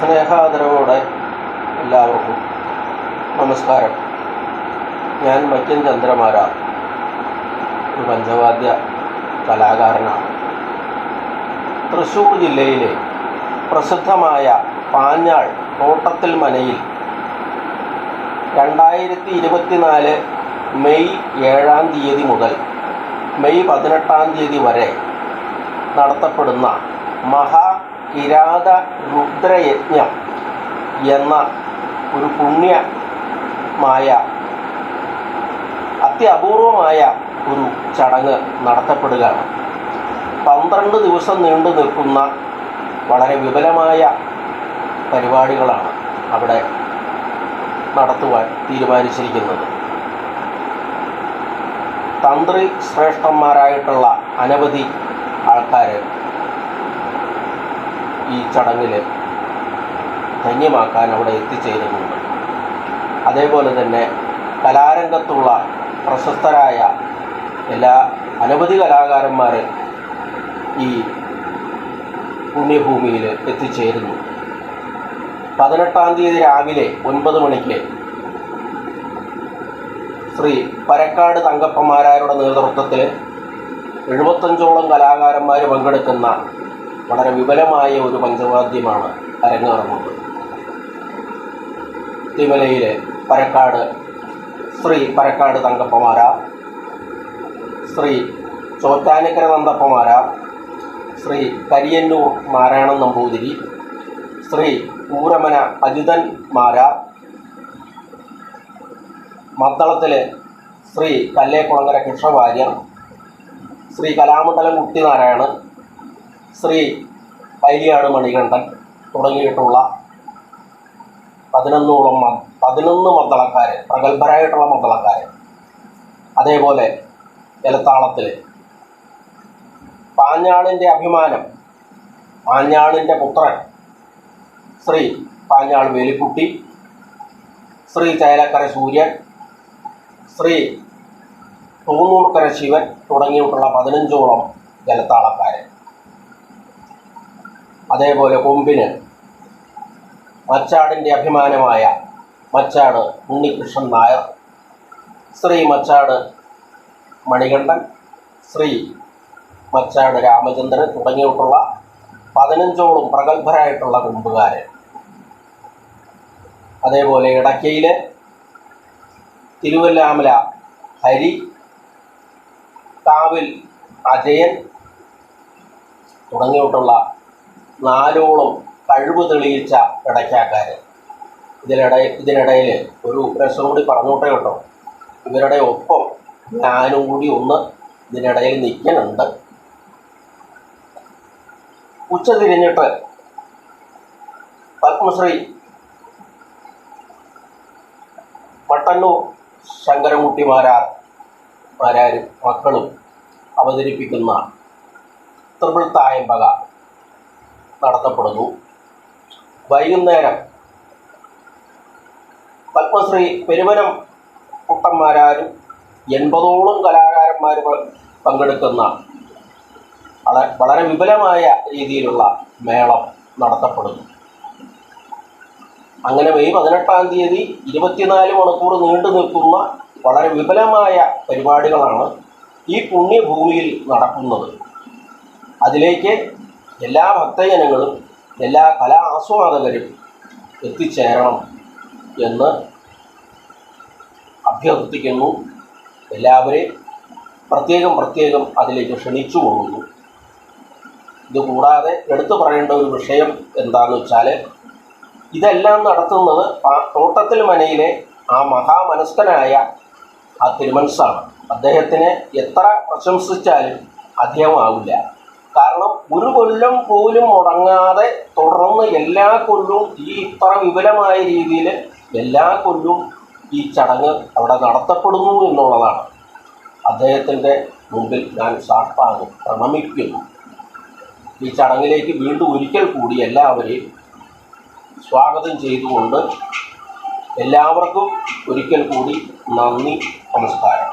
സ്നേഹാദരവോടെ എല്ലാവർക്കും നമസ്കാരം. ഞാൻ മറ്റൻ ചന്ദ്രമാര. ഒരു പഞ്ചവാദ്യ കലാകാരനാണ്. തൃശ്ശൂർ ജില്ലയിലെ പ്രസിദ്ധമായ പാഞ്ഞാൾ തോട്ടത്തിൽ മനയിൽ രണ്ടായിരത്തി ഇരുപത്തിനാല് മെയ് ഏഴാം തീയതി മുതൽ മെയ് പതിനെട്ടാം തീയതി വരെ നടത്തപ്പെടുന്ന മഹാ കിരാത രുദ്രയജ്ഞം എന്ന ഒരു പുണ്യമായ അത്യപൂർവമായ ഒരു ചടങ്ങ് നടത്തപ്പെടുകയാണ്. പന്ത്രണ്ട് ദിവസം നീണ്ടു നിൽക്കുന്ന വളരെ വിപുലമായ പരിപാടികളാണ് അവിടെ നടത്തുവാൻ തീരുമാനിച്ചിരിക്കുന്നത്. തന്ത്രി ശ്രേഷ്ഠന്മാരായിട്ടുള്ള അനവധി ആൾക്കാർ ഈ ചടങ്ങിൽ ധന്യമാക്കാൻ അവിടെ എത്തിച്ചേരുന്നുണ്ട്. അതേപോലെ തന്നെ കലാരംഗത്തുള്ള പ്രശസ്തരായ എല്ലാ അനവധി കലാകാരന്മാർ ഈ പുണ്യഭൂമിയിൽ എത്തിച്ചേരുന്നു. പതിനെട്ടാം തീയതി രാവിലെ ഒൻപത് മണിക്ക് ശ്രീ പരക്കാട് തങ്കപ്പന്മാരാരുടെ നേതൃത്വത്തിൽ എഴുപത്തഞ്ചോളം കലാകാരന്മാർ പങ്കെടുക്കുന്ന വളരെ വിപുലമായ ഒരു പഞ്ചവാദ്യമാണ് അരങ്ങേറുന്നത് തിമലയിലെ പരക്കാട് ശ്രീ പരക്കാട് തങ്കപ്പമാര ശ്രീ ചോറ്റാനിക്കര നന്ദപ്പമാര ശ്രീ കരിയന്നൂർ നാരായണൻ നമ്പൂതിരി ശ്രീ ഊരമന അജിതൻ മാര മദ്ദളത്തിലെ ശ്രീ കല്ലേക്കുളങ്ങര കൃഷ്ണവാര്യർ ശ്രീ കലാമണ്ഡലം കുട്ടിനാരായണൻ ശ്രീ പൈലിയാട് മണികണ്ഠൻ തുടങ്ങിയിട്ടുള്ള പതിനൊന്നോളം പതിനൊന്ന് മദ്ദളക്കാർ പ്രഗത്ഭരായിട്ടുള്ള മദ്ദളക്കാർ അതേപോലെ എലത്താളത്തിൽ പാഞ്ഞാളിന്റെ അഭിമാനം പാഞ്ഞാളിന്റെ പുത്രൻ ശ്രീ പാഞ്ഞാൾ വേലിക്കുട്ടി ശ്രീ ചേലക്കര സൂര്യൻ ശ്രീ തൂന്നൂർക്കര ശിവൻ തുടങ്ങിയിട്ടുള്ള പതിനഞ്ചോളം ജലത്താളക്കാർ അതേപോലെ കൊമ്പിന്. മച്ചാടിന്റെ അഭിമാനമായ മച്ചാട് ഉണ്ണികൃഷ്ണൻ നായർ. ശ്രീ മച്ചാട് മണികണ്ഠൻ. ശ്രീ മച്ചാട് രാമചന്ദ്രൻ തുടങ്ങിയിട്ടുള്ള പതിനഞ്ചോളം പ്രഗത്ഭരായിട്ടുള്ള കൊമ്പുകാർ അതേപോലെ ഇടയ്ക്കയിൽ തിരുവല്ലാമല ഹരി കാവിൽ അജയൻ തുടങ്ങിയിട്ടുള്ള നാലോളം കഴിവ് തെളിയിച്ച ഇടയ്ക്കാക്കാർ ഇതിനിട ഇതിനിടയിൽ ഒരു പ്രശ്നം കൂടി പറഞ്ഞോട്ടെ കേട്ടോ. ഇവരുടെ ഒപ്പം ഞാനും കൂടി ഒന്ന് ഇതിനിടയിൽ നിൽക്കുന്നുണ്ട്. ഉച്ച തിരിഞ്ഞിട്ട് പത്മശ്രീ മട്ടന്നൂർ ശങ്കരൻകുട്ടിമാരാർ മാരാരും മക്കളും അവതരിപ്പിക്കുന്ന ത്രിപിൾ തായമ്പക നടത്തപ്പെടുന്നു. വൈകുന്നേരം പത്മശ്രീ പെരുവനം കുട്ടന്മാരാരും എൺപതോളം കലാകാരന്മാർ പങ്കെടുക്കുന്ന വളരെ വിപുലമായ രീതിയിലുള്ള മേളം നടത്തപ്പെടുന്നു. അങ്ങനെ മെയ് പതിനെട്ടാം തീയതി ഇരുപത്തിനാല് മണിക്കൂർ നീണ്ടു നിൽക്കുന്ന വളരെ വിപുലമായ പരിപാടികളാണ് ഈ പുണ്യഭൂമിയിൽ നടക്കുന്നത്. അതിലേക്ക് എല്ലാ ഭക്തജനങ്ങളും എല്ലാ കലാ ആസ്വാദകരും എത്തിച്ചേരണം എന്ന് അഭ്യർത്ഥിക്കുന്നു. എല്ലാവരെയും പ്രത്യേകം പ്രത്യേകം അതിലേക്ക് ക്ഷണിച്ചു പോകുന്നു ഇതുകൂടാതെ എടുത്തു പറയേണ്ട ഒരു വിഷയം എന്താണെന്ന് വെച്ചാൽ ഇതെല്ലാം നടത്തുന്നത് തോട്ടത്തിൽ മനയിലെ ആ മഹാമനസ്കനായ ആ തിരുമൻസാണ്. അദ്ദേഹത്തിനെ എത്ര പ്രശംസിച്ചാലും അധികമാവില്ല കാരണം ഒരു കൊല്ലം പോലും മുടങ്ങാതെ തുടർന്ന് എല്ലാ കൊല്ലവും ഈ ഇത്ര വിപുലമായ രീതിയിൽ എല്ലാ കൊല്ലവും ഈ ചടങ്ങ് അവിടെ നടത്തപ്പെടുന്നു എന്നുള്ളതാണ്. അദ്ദേഹത്തിന്റെ മുമ്പിൽ ഞാൻ സാഷ്ടാംഗം പ്രണമിക്കുന്നു. ഈ ചടങ്ങിലേക്ക് വീണ്ടും ഒരിക്കൽ കൂടി എല്ലാവരെയും സ്വാഗതം ചെയ്തുകൊണ്ട് എല്ലാവർക്കും ഒരിക്കൽ കൂടി നന്ദി നമസ്കാരം.